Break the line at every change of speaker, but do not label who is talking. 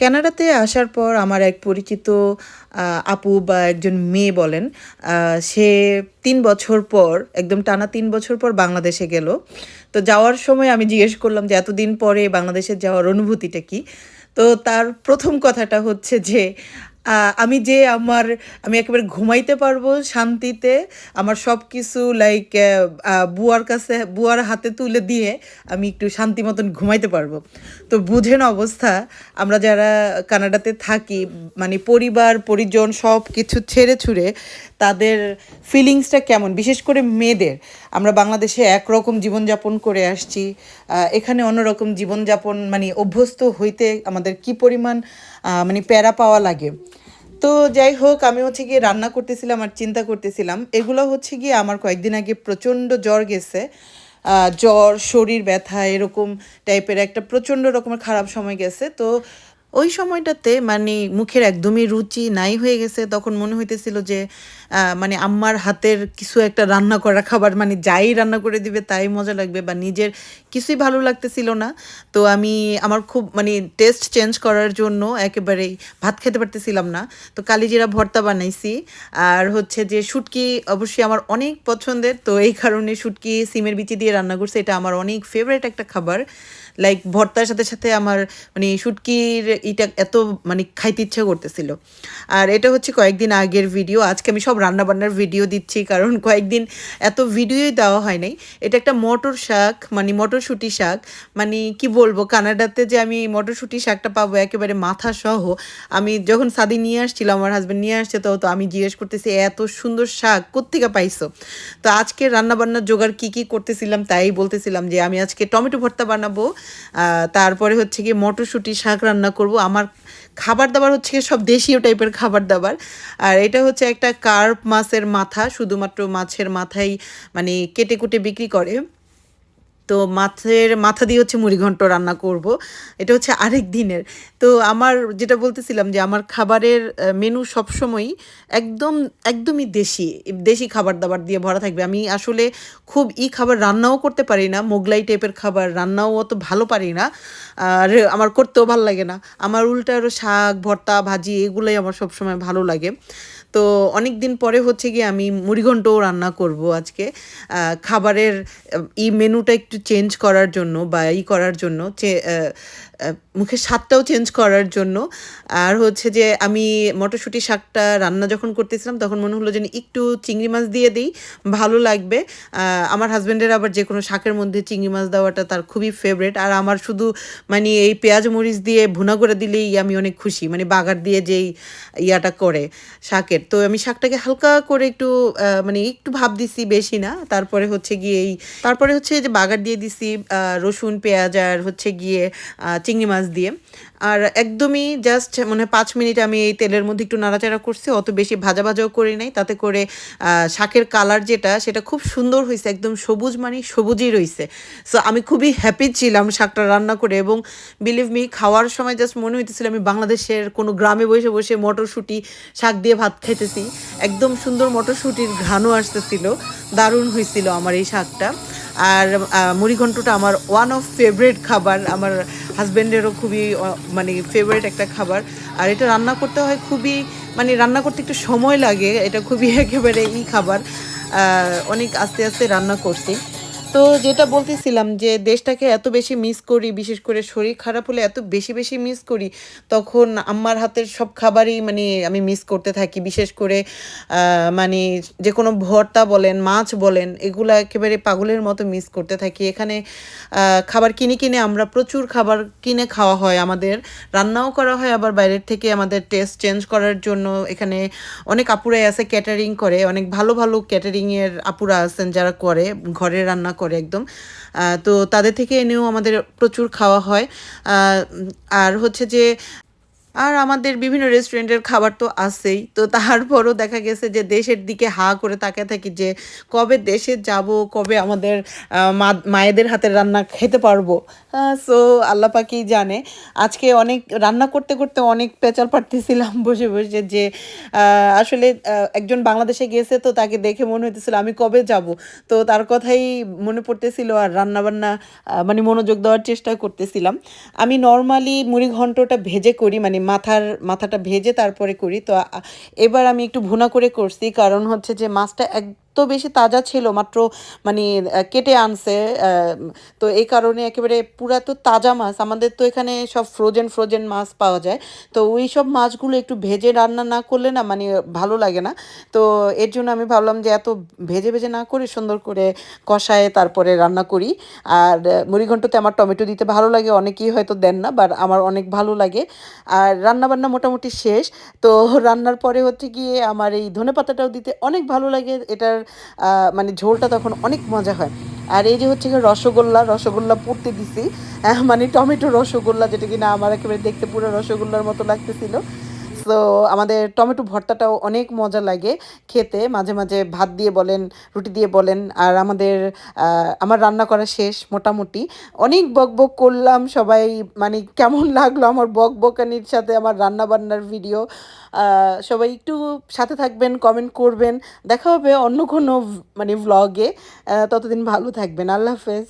কানাডাতে আসার পর আমার এক পরিচিত আপু বা একজন মেয়ে বলেন সে তিন বছর পর, একদম টানা তিন বছর পর বাংলাদেশে গেল। তো যাওয়ার সময় আমি জিজ্ঞেস করলাম যে, এতদিন পরে বাংলাদেশে যাওয়ার অনুভূতিটা কি? তো তার প্রথম কথাটা হচ্ছে যে আমি যে আমার, আমি একেবারে ঘুমাইতে পারব শান্তিতে, আমার সব কিছু লাইক বুয়ার কাছে, বুয়ার হাতে তুলে দিয়ে আমি একটু শান্তি মতন ঘুমাইতে পারব। তো বুঝেন অবস্থা, আমরা যারা কানাডাতে থাকি মানে পরিবার, পরিজন সব কিছু ছেড়ে ছুড়ে, তাদের ফিলিংসটা কেমন? বিশেষ করে মেয়েদের। আমরা বাংলাদেশে একরকম জীবনযাপন করে আসছি এখানে অন্যরকম জীবনযাপন মানে অভ্যস্ত হইতে আমাদের কি পরিমাণ মানে প্যারা পাওয়া লাগে। তো যাই হোক, আমি হচ্ছে গিয়ে রান্না করতেছিলাম আর চিন্তা করতেছিলাম। এগুলো হচ্ছে গিয়ে আমার কয়েকদিন আগে প্রচণ্ড জ্বর গেছে। জ্বর, শরীর ব্যথা, এরকম টাইপের একটা প্রচণ্ড রকমের খারাপ সময় গেছে। তো ওই সময়টাতে মানে মুখের একদমই রুচি নাই হয়ে গেছে। তখন মনে হইতেছিল যে মানে আম্মার হাতের কিছু একটা রান্না করা খাবার মানে যাই রান্না করে দিবে তাই মজা লাগবে বা নিজের কিছুই ভালো লাগতেছিল না। তো আমি আমার খুব মানে টেস্ট চেঞ্জ করার জন্য একেবারেই ভাত খেতে পারতেছিলাম না। তো কালিজিরা ভর্তা বানাইছি। আর হচ্ছে যে শুটকি অবশ্যই আমার অনেক পছন্দের। তো এই কারণে শুটকি, সিমের বিচি দিয়ে রান্না করছে। এটা আমার অনেক ফেভারিট একটা খাবার। লাইক ভর্তার সাথে সাথে আমার মানে শুটকির এটা এত মানে খাইতে ইচ্ছা করতেছিল। আর এটা হচ্ছে কয়েকদিন আগের ভিডিও আজকে আমি সব রান্না বান্নার ভিডিও দিচ্ছি, কারণ কয়েকদিন এত ভিডিওই দেওয়া হয় নাই। এটা একটা মটর শাক মানে মটরশুঁটি শাক। মানে কি বলব, কানাডাতে যে আমি মটরশুঁটি শাকটা পাবো, একেবারে মাথা সহ আমি যখন সাদি নিয়ে আসছিলাম, আমার হাজব্যান্ড নিয়ে আসছে, তো তো আমি জিজ্ঞেস করতেছি, এত সুন্দর শাক কোত্থেকে পাইছো? তো আজকে রান্না বান্নার জোগাড় কী কী করতেছিলাম, তাই বলতেছিলাম যে, আমি আজকে টমেটো ভর্তা বানাবো তারপরে হচ্ছে কি মটরশুঁটি, শাক রান্না করব। আমার খাবার দাবার হচ্ছে সব দেশীয় টাইপের খাবার দাবার। আর এটা হচ্ছে একটা কার্প মাছের মাথা, শুধুমাত্র মাছের মাথাই মানে কেটে কুটে বিক্রি করে। তো মাছের, মাথা দিয়ে হচ্ছে মুড়িঘণ্ট রান্না করব। এটা হচ্ছে আরেক দিনের। তো আমার যেটা বলতেছিলাম যে আমার খাবারের মেনু সবসময়ই একদম, একদমই দেশি দেশি খাবার দাবার দিয়ে ভরা থাকবে। আমি আসলে খুব ই খাবার রান্নাও করতে পারি না, মোগলাই টাইপের খাবার রান্নাও অত ভালো পারি না। আর আমার করতেও ভালো লাগে না। আমার উল্টা আরও শাক, ভর্তা, ভাজি, এগুলোই আমার সবসময় ভালো লাগে। তো অনেক দিন পরে হচ্ছে গিয়ে আমি মুড়িঘণ্টও রান্না করব আজকে। খাবারের এই মেনুটা একটু চেঞ্জ করার জন্য বা ই করার জন্য মুখের স্বাদটাও চেঞ্জ করার জন্য। আর হচ্ছে যে আমি মটরশুঁটি শাকটা রান্না যখন করতেছিলাম, তখন মনে হলো যে একটু চিংড়ি মাছ দিয়ে দিই, ভালো লাগবে। আমার হাজব্যান্ডের আবার যে কোনো শাকের মধ্যে চিংড়ি মাছ দেওয়াটা তার খুবই ফেভারেট আর আমার শুধু মানে এই পেঁয়াজ মরিচ দিয়ে ভুনা করে দিলেই আমি অনেক খুশি মানে বাগার দিয়ে যেই ইয়াটা করে শাকের। তো আমি শাকটাকে হালকা করে একটু মানে একটু ভাব দিছি বেশি না। তারপরে হচ্ছে গিয়ে এই, তারপরে হচ্ছে যে বাগার দিয়ে দিছি রসুন, পেঁয়াজ আর হচ্ছে গিয়ে চিংড়ি মাছ দিয়ে। আর একদমই জাস্ট মানে পাঁচ মিনিট আমি এই তেলের মধ্যে একটু নাড়াচাড়া করছি, অত বেশি ভাজা ভাজাও করি নাই। তাতে করে শাকের কালার যেটা, সেটা খুব সুন্দর হয়েছে একদম সবুজ মানে সবুজই রয়েছে সো আমি খুবই হ্যাপি ছিলাম শাকটা রান্না করে এবং বিলিভ মি খাওয়ার সময় জাস্ট মনে হইতেছিল আমি বাংলাদেশের কোনো গ্রামে বসে বসে মটরশুঁটি, শাক দিয়ে ভাত খাইতেছি একদম সুন্দর মটরশুঁটির ঘ্রাণও আসতেছিল, দারুণ হয়েছিল আমার এই শাকটা। আর মুড়িঘণ্টটা আমার ওয়ান অফ ফেভারিট খাবার, আমার হাজব্যান্ডেরও খুবই মানে ফেভারিট একটা খাবার। আর এটা রান্না করতে হয় খুবই মানে রান্না করতে একটু সময় লাগে, এটা খুবই একেবারে ই খাবার। অনেক আস্তে আস্তে রান্না করছি। তো যেটা বলতেছিলাম যে দেশটাকে এত বেশি মিস করি, বিশেষ করে শরীর খারাপ হলে এত বেশি বেশি মিস করি, তখন আম্মার হাতের সব খাবারই মানে আমি মিস করতে থাকি। বিশেষ করে মানে যে কোনো ভর্তা বলেন, মাছ বলেন, এগুলো একেবারে পাগলের মতো মিস করতে থাকি। এখানে খাবার কিনে কিনে আমরা প্রচুর খাবার কিনে খাওয়া হয় আমাদের। রান্নাও করা হয় আবার বাইরের থেকে আমাদের টেস্ট চেঞ্জ করার জন্য। এখানে অনেক আপুরাই আছে ক্যাটারিং করে। অনেক ভালো ভালো ক্যাটারিংয়ের আপুরা আছেন যারা করে, ঘরে রান্না করে একদম। তো তাদের থেকে এনেও আমাদের প্রচুর খাওয়া হয়। আর হচ্ছে যে আর আমাদের বিভিন্ন রেস্টুরেন্টের খাবার তো আছেই। তো তারপরও দেখা গেছে যে দেশের দিকে হা করে তাকিয়ে থাকি যে কবে দেশে যাব, কবে আমাদের মায়েদের হাতের রান্না খেতে পারব। সো আল্লাহ পাকি জানে। আজকে অনেক রান্না করতে করতে অনেক পেঁচাল পাড়তেছিলাম বসে বসে যে আসলে একজন বাংলাদেশে গিয়েছে তো তাকে দেখে মনে হইতেছিল আমি কবে যাব। তো তার কথাই মনে পড়তেছিল আর রান্না বান্না মানে মনোযোগ দেওয়ার চেষ্টা করতেছিলাম। আমি নর্মালি মুড়ি ঘন্টটা ভেজে করি মানে মাথার, মাথাটা ভেজে তারপরে করি। তো এবার আমি একটু ভুনা করে করছি। কারণ হচ্ছে যে মাছটা এত বেশি তাজা ছিল, মাত্র মানে কেটে আনছে তো এই কারণে একেবারে পুরা তো তাজা মাছ, আমাদের তো এখানে সব ফ্রোজেন ফ্রোজেন মাছ পাওয়া যায়, তো ওই সব মাছগুলো একটু ভেজে রান্না না করলে না মানে ভালো লাগে না, তো এর জন্য আমি ভাবলাম যে এত ভেজে ভেজে না করে সুন্দর করে কষায় তারপরে রান্না করি, আর মুড়িঘণ্টতে আমার টমেটো দিতে ভালো লাগে, অনেকেই হয়তো দেন না বাট আমার অনেক ভালো লাগে, আর রান্না বান্না মোটামুটি শেষ, তো রান্নার পরে হচ্ছে গিয়ে আমার এই ধনে পাতাটাও দিতে অনেক ভালো লাগে, এটার মানে ঝোলটা তখন অনেক মজা হয়। আর এই যে হচ্ছে কি রসগোল্লা রসগোল্লা পড়তে দিছি। মানে টমেটো রসগোল্লা, যেটা কিনা আমার একেবারে দেখতে পুরো রসগোল্লার মতো লাগতেছিল। তো আমাদের টমেটো ভর্তাটাও অনেক মজা লাগে খেতে। মাঝে মাঝে ভাত দিয়ে বলেন, রুটি দিয়ে বলেন, আর আমাদের আমার রান্না করা শেষ মোটামুটি। অনেক বক বক করলাম সবাই মানে কেমন লাগল আমার বক বকানির সাথে আমার রান্না বান্নার ভিডিও সবাই একটু সাথে থাকবেন কমেন্ট করবেন। দেখা হবে অন্য কোনো মানে ভ্লগে ততদিন ভালো থাকবেন। আল্লাহ হাফেজ।